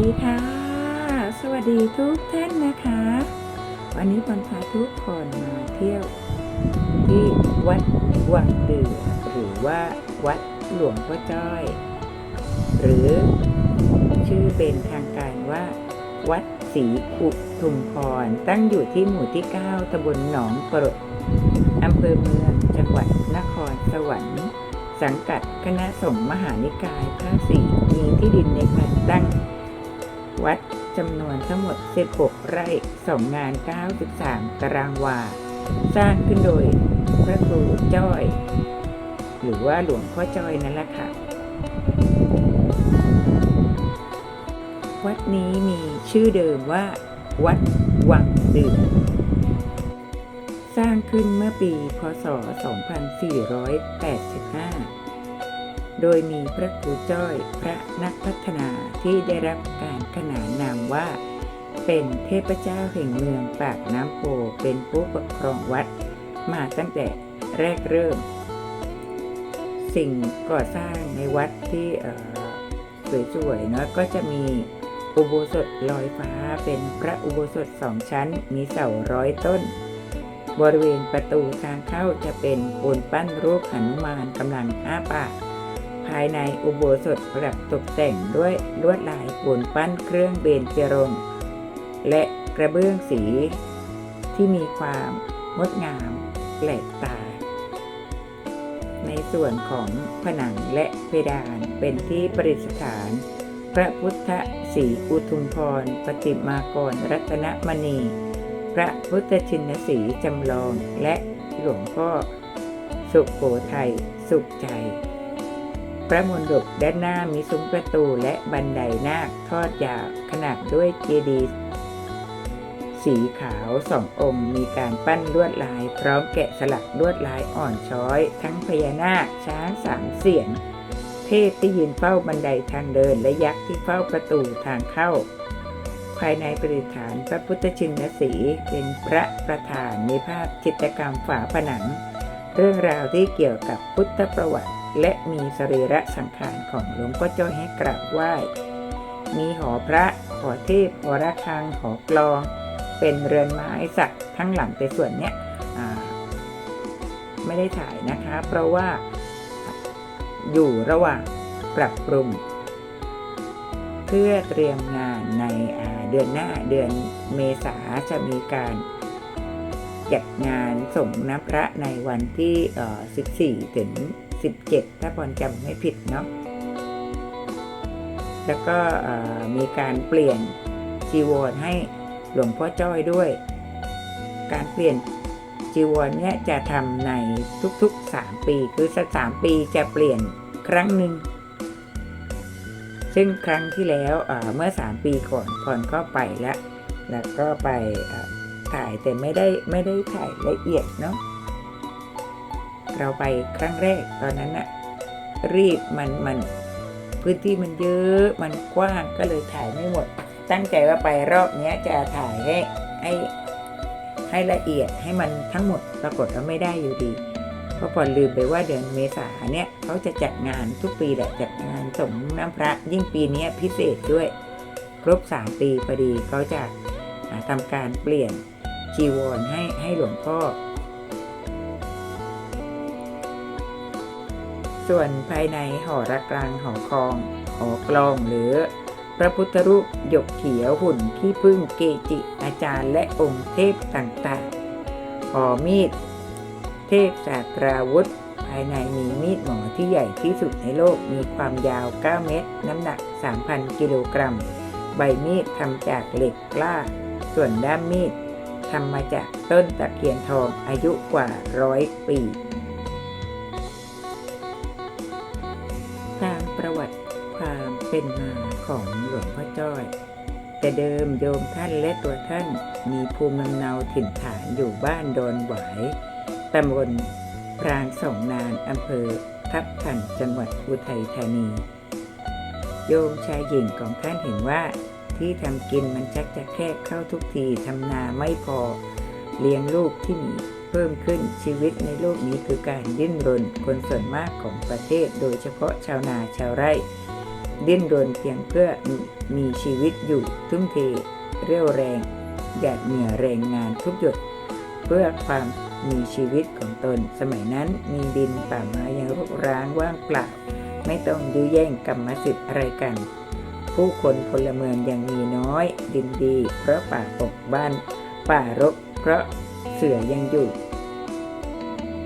ดีค่ะ สวัสดีทุกท่านนะคะ วันนี้ปอนพาทุกคนมาเที่ยว ที่วัดวังเดือหรือว่าวัดหลวงพ่อจ้อย หรือชื่อเป็นทางการว่า วัดศรีอุทุมพร ตั้งอยู่ที่หมู่ที่ 9ตำบลหนองกรดอำเภอเมืองจังหวัดนครสวรรค์สังกัดคณะสงฆ์มหานิกายภาคสี่มีที่ดินในการตั้ง วัดจำนวนทั้งหมด 16 ไร่ 2 งาน 93 ตารางวา สร้างขึ้นโดยพระครูจ้อย หรือว่าหลวงพ่อจ้อยนั่นแหละค่ะ วัดนี้มีชื่อเดิมว่า วัดวังดือสร้างขึ้นเมื่อปี พศ 2485 โดยมีพระครูจ้อยพระนักพัฒนาที่ได้รับการขนานนามว่า เป็นเทพเจ้าแห่งเมืองปากน้ำโพเป็นผู้ปกครองวัด มาตั้งแต่แรกเริ่ม สิ่งก่อสร้างในวัดที่สวยๆเนาะก็จะมีอุโบสถลอยฟ้าเป็นพระอุโบสถสองชั้น มีเสาร้อยต้น บริเวณประตูทางเข้าจะเป็นปูนปั้นรูปหนุมานกำลังอ้าปาก ภายในอุโบสถประดับตกแต่งด้วยลวดลายปูนปั้นเครื่องเบญจรงค์และกระเบื้องสี ที่มีความงดงามแปลกตา ในส่วนของผนังและเพดานเป็นที่ประดิษฐาน พระพุทธศรีอุทุมพรปฏิมากรรัตนมณี พระพุทธชินสีจำลองและหลวงพ่อสุโขทัยสุขใจ พระมณฑปด้านหน้ามีซุ้มประตูและบันไดนาคทอดยาวขนาดด้วยเจดีย์สีขาวสององค์มีการปั้นลวดลาย พร้อมแกะสลักลวดลายอ่อนช้อย ทั้งพญานาคช้างสามเสียน เทพที่ยืนเฝ้าบันไดทางเดินและยักษ์ที่เฝ้าประตูทางเข้า ภายในประดิษฐานพระพุทธชินสีเป็นพระประธานมีภาพจิตรกรรมฝาผนัง เรื่องราวที่เกี่ยวกับพุทธประวัติ และมีสรีระสังขารของหลวงพ่อจ้อยให้กราบไหว้ มีหอพระ หอเทพ หอระฆัง หอกลอง เป็นเรือนไม้สักทั้งหลังแต่ส่วนเนี้ยไม่ได้ถ่ายนะคะ เพราะว่าอยู่ระหว่างปรับปรุง เพื่อเตรียมงานในเดือนหน้าเดือนเมษาจะมีการจัดงานส่งน้ำพระในวันที่ 14 ถึง 17ถ้าพรจำไม่ผิดเนาะแล้วก็มีการเปลี่ยนจีวรให้หลวงพ่อจ้อยด้วย การเปลี่ยนจีวรเนี่ยจะทำในทุกๆ 3 ปี คือสักสามปีจะเปลี่ยนครั้งหนึ่ง ซึ่งครั้งที่แล้วเมื่อ 3 ปีก่อนพรก็ไปแล้ว แล้วก็ไปถ่ายแต่ไม่ได้ไม่ได้ถ่ายละเอียดเนาะ เราไปครั้งแรกตอนนั้นอะรีบมันมันพื้นที่มันเยอะมันกว้างก็เลยถ่ายไม่หมด ตั้งใจว่าไปรอบนี้จะถ่ายให้ให้ให้ละเอียดให้มันทั้งหมดปรากฏว่าไม่ได้อยู่ดีเพราะพอลืมไปว่าเดือนเมษาเนี่ยเขาจะจัดงานทุกปีแหละจัดงานสมน้ำพระยิ่งปีนี้พิเศษด้วย ครบ 3 ปีพอดีเขาจะทำการเปลี่ยนจีวรให้ให้หลวงพ่อ ส่วนภายในหอระฆังหอคองหอกลองหรือ พระพุทธรูปหยกเขียวหุ่นขี้พึ่งเกจิอาจารย์และองค์เทพต่างๆหอมีด เทพศาสตราวุธ ภายในมีมีดหมอที่ใหญ่ที่สุดในโลกมีความยาว 9 เมตร น้ำหนัก 3,000 กิโลกรัม ใบมีดทำจากเหล็กกล้า ส่วนด้ามมีดทำมาจากต้นตะเคียนทองอายุกว่าร้อยปี เป็นมาของหลวงพ่อจ้อย แต่เดิมโยมท่านและตัวท่านมีภูมิลำเนาถิ่นฐานอยู่บ้านโดนหวายตำบลพรางสองนานอำเภอทับทันจังหวัดอุทัยธานี โยมชายหญิงของท่านเห็นว่าที่ทำกินมันชักจะแคบเข้าทุกทีทำนาไม่พอ เลี้ยงลูกที่มีเพิ่มขึ้นชีวิตในโลกนี้คือการดิ้นรนคนส่วนมากของประเทศโดยเฉพาะชาวนาชาวไร่ ดิ้นรนเพียงเพื่อมีชีวิตอยู่ทุ่มเท เรี่ยวแรงหยาดเหงื่อแรงงานทุกหยดเพื่อความมีชีวิตของตน สมัยนั้นมีดินป่าไม้ยังรกร้างว่างเปล่า ไม่ต้องยื้อแย่งกรรมสิทธิ์อะไรกัน ผู้คนพลเมืองยังมีน้อย ดินดี เพราะป่าปกบ้าน ป่ารกเพราะเสือยังอยู่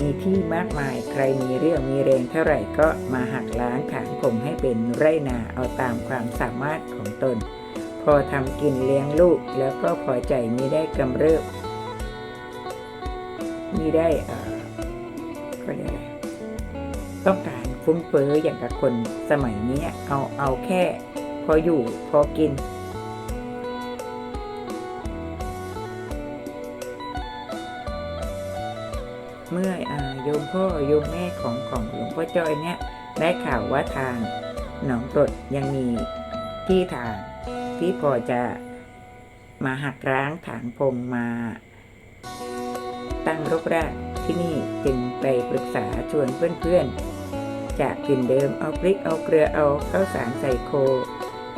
มีที่มากมายใครมีเรี่ยวมีแรงเท่าไหร่ก็มาหักล้างถางผมให้เป็นไรนาเอาตามความสามารถของตน พอทำกินเลี้ยงลูกแล้วก็พอใจมีได้กำเริบมีได้เอ่อก็เรียกอะไรต้องการฟุ้งเฟ้ออย่างกับคนสมัยนี้เอาเอาแค่ พออยู่พอกิน เมื่อโยมพ่อโยมแม่ของของหลวงพ่อจ้อยเนี่ยได้ข่าวว่าทางหนองกรดยังมีที่ทางที่พอจะมาหักร้างถางพงมา ตั้งรกรากที่นี่จึงไปปรึกษาชวนเพื่อนๆ จากถิ่นเดิมเอาพริกเอาเกลือเอาข้าวสารใส่โค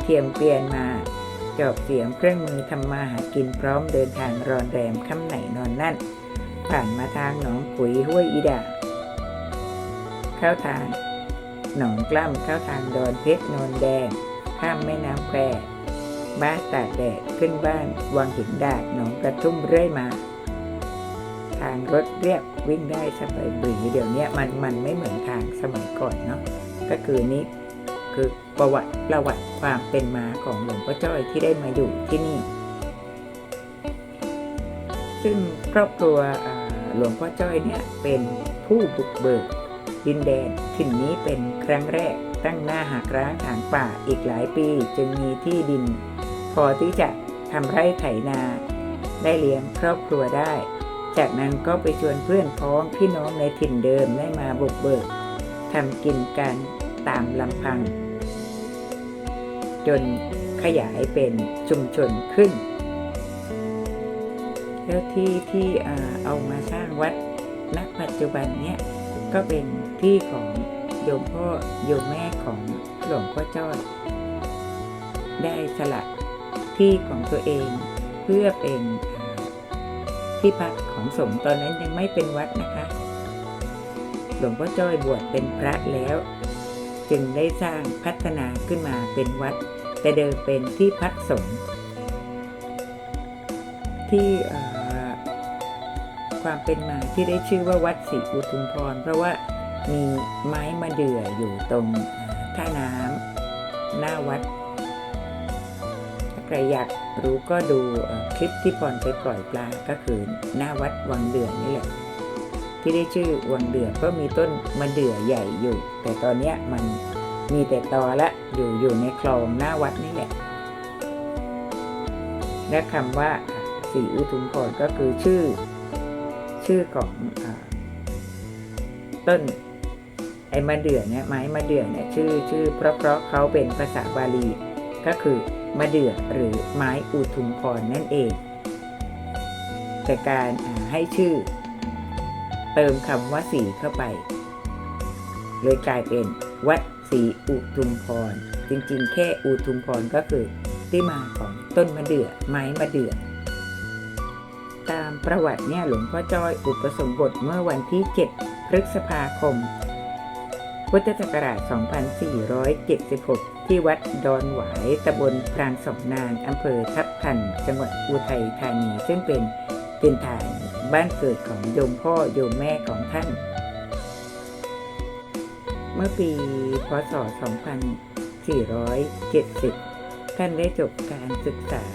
เทียมเปลี่ยนมาจอบเสียงเครื่องมือทำมาหากินพร้อมเดินทางรอนแรมค่ำไหนนอนนั่น ผ่านมาทางหนองขุยห้วยอีดาเข้าทางหนองกล้ำเข้าทางดอนเพชรนนแดง ข้ามแม่น้ำแควบ้านตากแดดขึ้นบ้านวังหินดาดหนองกระทุ่มเรื่อยมา ทางรถเรียบวิ่งได้สบายบือเดี๋ยวนี้มันมันไม่เหมือนทางสมัยก่อนเนาะก็คือนี้คือประวัติประวัติความเป็นมาของหลวงพ่อจ้อยที่ได้มาอยู่ที่นี่ ซึ่งครอบครัว หลวงพ่อจ้อยเนี่ยเป็นผู้บุกเบิก ดินแดนถิ่นนี้เป็นครั้งแรกตั้งหน้าหักร้างถางป่าอีกหลายปี จึงมีที่ดิน พอที่จะทำไร่ไถนา ได้เลี้ยงครอบครัวได้ จากนั้นก็ไปชวนเพื่อนพ้องพี่น้องในถิ่นเดิมได้มาบุกเบิกทำกินกันตามลำพัง จนขยายเป็นชุมชนขึ้น แล้วที่ที่เอามาสร้างวัดณปัจจุบันเนี้ยก็เป็นที่ของโยมพ่อโยมแม่ของหลวงพ่อจ้อยได้สละที่ของตัวเองเพื่อเป็นที่พักของสงฆ์ตอนนั้นยังไม่เป็นวัดนะคะ หลวงพ่อจ้อยบวชเป็นพระแล้ว จึงได้สร้างพัฒนาขึ้นมาเป็นวัด แต่เดิมเป็นที่พักสงฆ์ที่ ความเป็นมาที่ได้ชื่อว่าวัดศรีอุทุมพร เพราะว่ามีไม้มะเดื่ออยู่ตรงท่าน้ำหน้าวัดใครอยากรู้ก็ดูคลิปที่พรไปปล่อยปลาก็คือหน้าวัดวังเดือนี่แหละที่ได้ชื่อวังเดือก็มีต้นมะเดื่อใหญ่อยู่ แต่ตอนนี้มันมีแต่ตอละอยู่อยู่ในคลองหน้าวัดนี่แหละ และคำว่าสีอุทุมพรก็คือชื่อ ชื่อของอต้นไอ้มะเดื่อเนี่ยไม้มะเดื่อเนี่ยชื่อชื่อเพราะเพราะเขาเป็นภาษาบาลี ก็คือมะเดื่อหรือไม้อุทุมพรนั่นเอง แต่การให้ชื่อ เติมคำว่าสีเข้าไป เลยกลายเป็นวัดศรีอุทุมพร จริงๆ แค่อุทุมพรก็คือที่มาของต้นมะเดื่อไม้มะเดื่อ ประวัติเนี่ยหลวงพ่อจ้อยอุปสมบทเมื่อวันที่ 7 พฤษภาคม พุทธศักราช 2476 ที่วัดดอนหวายตำบลพรานสองนางอำเภอทับทัน จังหวัดอุทัยธานี ซึ่งเป็นเป็นฐานบ้านเกิดของโยมพ่อโยมแม่ของท่าน เมื่อปีพศ 2470 ท่านได้จบการศึกษา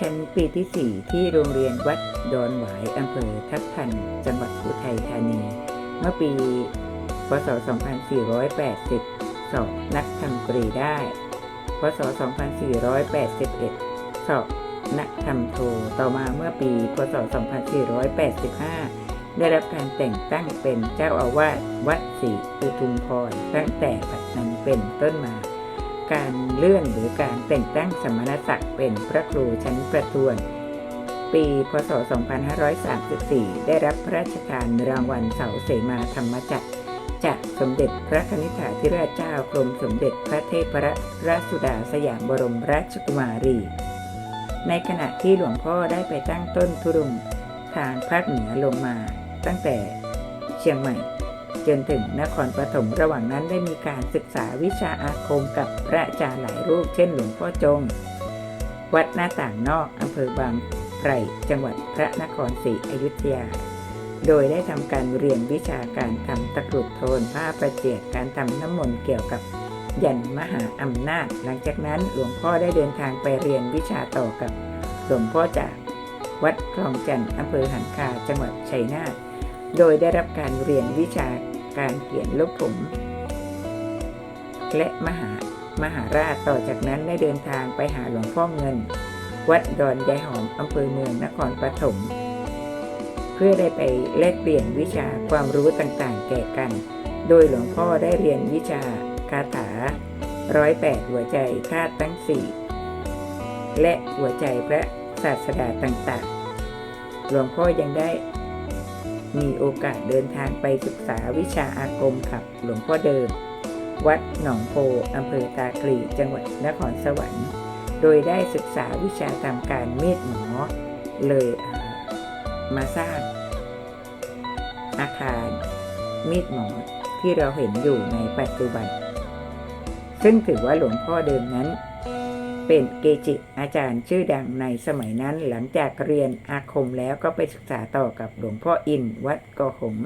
ชั้นปีที่ 4 ที่โรงเรียนวัดดอนหวายอำเภอทับทัน จังหวัดอุทัยธานี เมื่อปีพศ 2480 สอบนักทำตรีได้ พศ 2481 สอบนักทำโท ต่อมาเมื่อปี พศ 2485 ได้รับการแต่งตั้งเป็นเจ้าอาวาสวัดศรีอุทุมพรตั้งแต่ปัจจุบันเป็นต้นมา การเลื่อนหรือการแต่งตั้งสมณศักดิ์เป็นพระครูชั้นประทวน ปีพศ 2534 ได้รับพระราชทานรางวัลเสาเสมาธรรมจักรจากสมเด็จพระคณิษฐาธิราชเจ้ากรมสมเด็จพระเทพรัตนราชสุดาสยามบรมราชกุมารี ในขณะที่หลวงพ่อได้ไปตั้งต้นทุรงทางภาคเหนือลงมาตั้งแต่เชียงใหม่ จนถึงนครปฐมระหว่างนั้นได้มีการศึกษาวิชาอาคมกับพระอาจารย์หลายรูป เช่นหลวงพ่อจง วัดหน้าต่างนอกอำเภอบางไพรจังหวัดพระนครศรีอยุธยา โดยได้ทำการเรียนวิชาการทำตะกรุดโทนผ้าประเจียดการทำน้ำมนต์เกี่ยวกับยันมหาอำนาจ หลังจากนั้นหลวงพ่อได้เดินทางไปเรียนวิชาต่อกับหลวงพ่อจากวัดคลองจันทร์อำเภอหันคาจังหวัดชัยนาท โดยได้รับการเรียนวิชา การเขียนลบผม และมหามหาราชต่อจากนั้นได้เดินทางไปหาหลวงพ่อเงิน วัดดอนยายหอมอำเภอเมืองนครปฐมเพื่อได้ไปแลกเปลี่ยนวิชาความรู้ต่างๆ แก่กัน โดยหลวงพ่อได้เรียนวิชาคาถาร้อยแปดหัวใจธาตุทั้งสี่และหัวใจพระศาสดาต่างๆ หลวงพ่อยังได้ มีโอกาสเดินทางไปศึกษาวิชาอาคมกับหลวงพ่อเดิม วัดหนองโพอำเภอตาคลีจังหวัดนครสวรรค์ โดยได้ศึกษาวิชาทำการเมตหมอเลยมาสร้างอาคารมีดหมอที่เราเห็นอยู่ในปัจจุบัน ซึ่งถือว่าหลวงพ่อเดิมนั้น เป็นเกจิอาจารย์ชื่อดังในสมัยนั้นหลังจากเรียนอาคมแล้วก็ไปศึกษาต่อกับหลวงพ่ออินวัดกอหง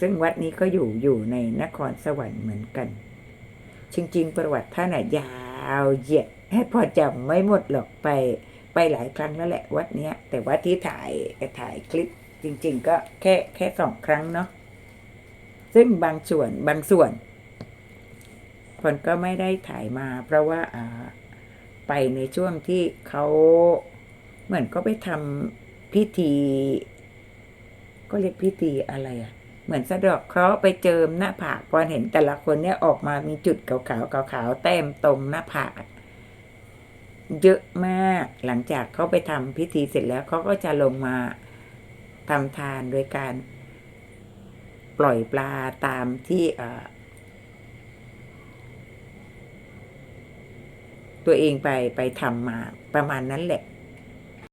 ซึ่งวัดนี้ก็อยู่อยู่ในนครสวรรค์เหมือนกัน จริง ๆ ประวัติท่านยาวเหยียดให้พอจำไม่หมดหรอกไปไปหลายครั้งแล้วแหละวัดเนี้ย แต่ว่าที่ถ่ายถ่ายคลิปจริง ๆ ก็แค่แค่สองครั้งเนาะซึ่งบางส่วนบางส่วน คนก็ไม่ได้ถ่ายมา เพราะว่าไปในช่วงที่เขาเหมือนก็ไปทำพิธี ก็เรียกพิธีอะไรอะเหมือนสะดอกเคราะห์ไปเจิมหน้าผากพอเห็นแต่ละคนเนี่ยออกมามีจุดขาวๆขาวๆแต้มตรงหน้าผากเยอะมากหลังจากเขาไปทำพิธีเสร็จแล้วเขาก็จะลงมาทำทานโดยการปล่อยปลาตามที่เอ่อ ตัวเองไปไปทำมาประมาณนั้นแหละ